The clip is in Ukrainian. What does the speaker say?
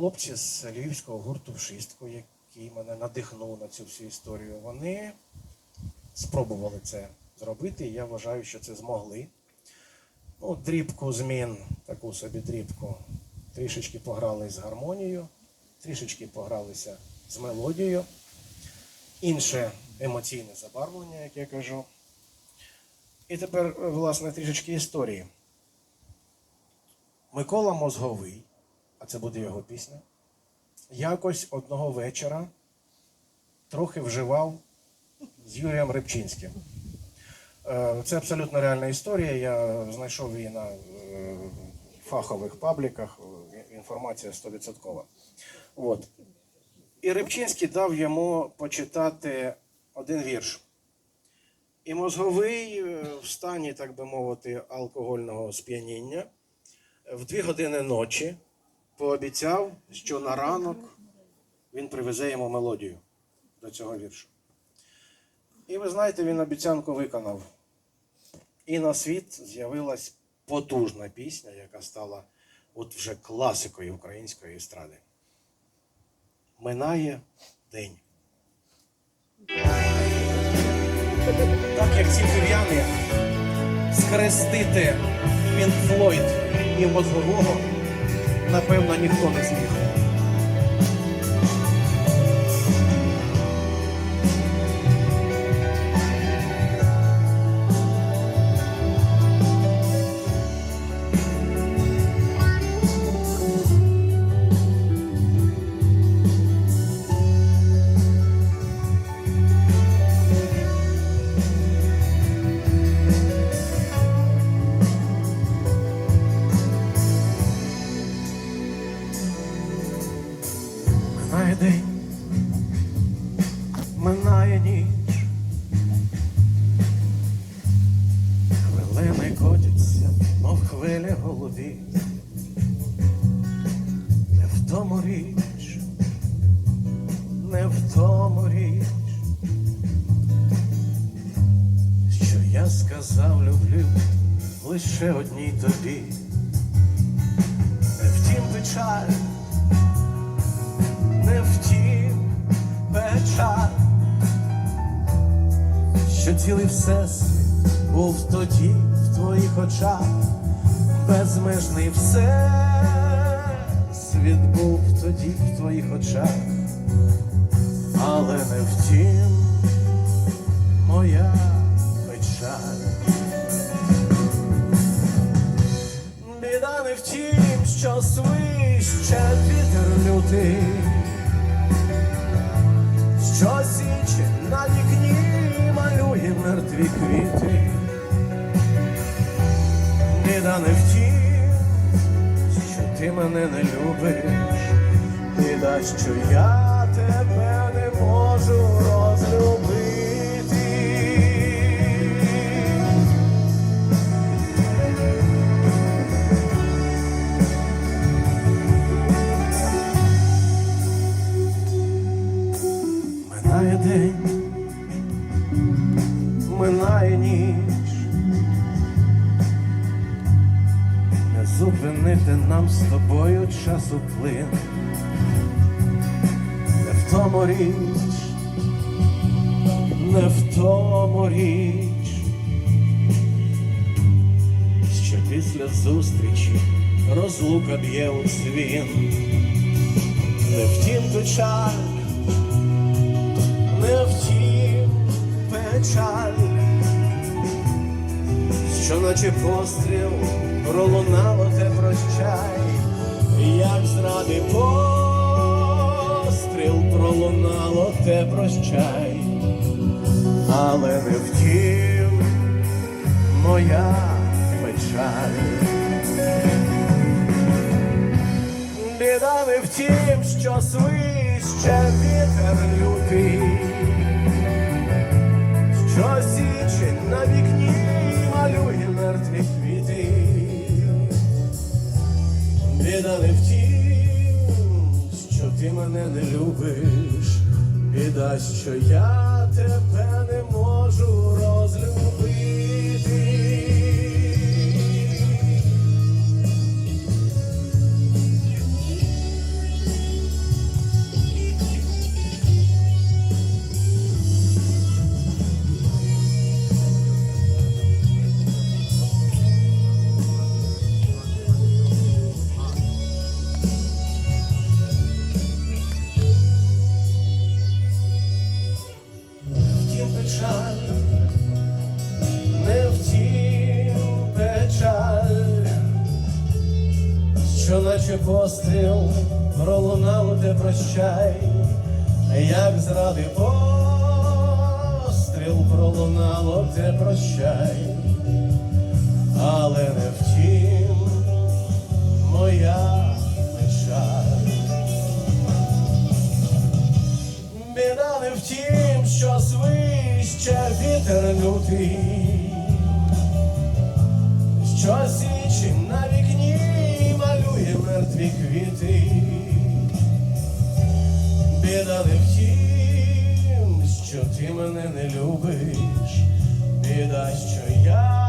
хлопці з львівського гурту «Вшистко», який мене надихнув на цю всю історію, вони спробували це зробити, і я вважаю, що це змогли. Ну, дрібку змін, таку собі дрібку, трішечки пограли з гармонією, трішечки погралися з мелодією, інше емоційне забарвлення, як я кажу. І тепер, власне, трішечки історії. Микола Мозговий, а це буде його пісня, якось одного вечора трохи вживав з Юрієм Рибчинським. Е, Це абсолютно реальна історія. Я знайшов її на е, фахових пабліках. Інформація 100%. От. І Рибчинський дав йому почитати один вірш. І мозговий е, в стані, так би мовити, алкогольного сп'яніння в дві години ночі пообіцяв, що на ранок він привезе йому мелодію до цього віршу. І ви знаєте, він обіцянку виконав. І на світ з'явилась потужна пісня, яка стала от вже класикою української естради. Минає день. Так як ці кив'яни скрестити Флойд і мозгового, напевно, ніхто не зміг. Хвиля не в тому річ, не в тому річ, що я сказав люблю лише одній тобі, не втім печаль. Не втім печаль, що цілий всесвіт був тоді в твоїх очах, безмежний всесвіт був тоді в твоїх очах, але не втім моя печаль. Біда не в тім, що свище вітер лютий, що січе на вікні малює мертві квіти. Біда не в тім, що ти мене не любиш, біда, що я тебе не можу розлюбити. Зупинити нам з тобою часу плин, не в тому річ, не в тому річ, що після зустрічі розлука б'є у свін, не втім печаль не втім печаль, що наче постріл пролунало те прощай, як зради постріл пролунало те прощай, але не втім моя печаль. Біда не в тім, що свище вітер лютий, що січе на що я постріл, пролунало те прощай, як зради постріл, пролунало те прощай, але не втім моя печаль. Біда не в тім, що свище вітер лютий, мертві. Біда не в тім, що ти мене не любиш, біда, що я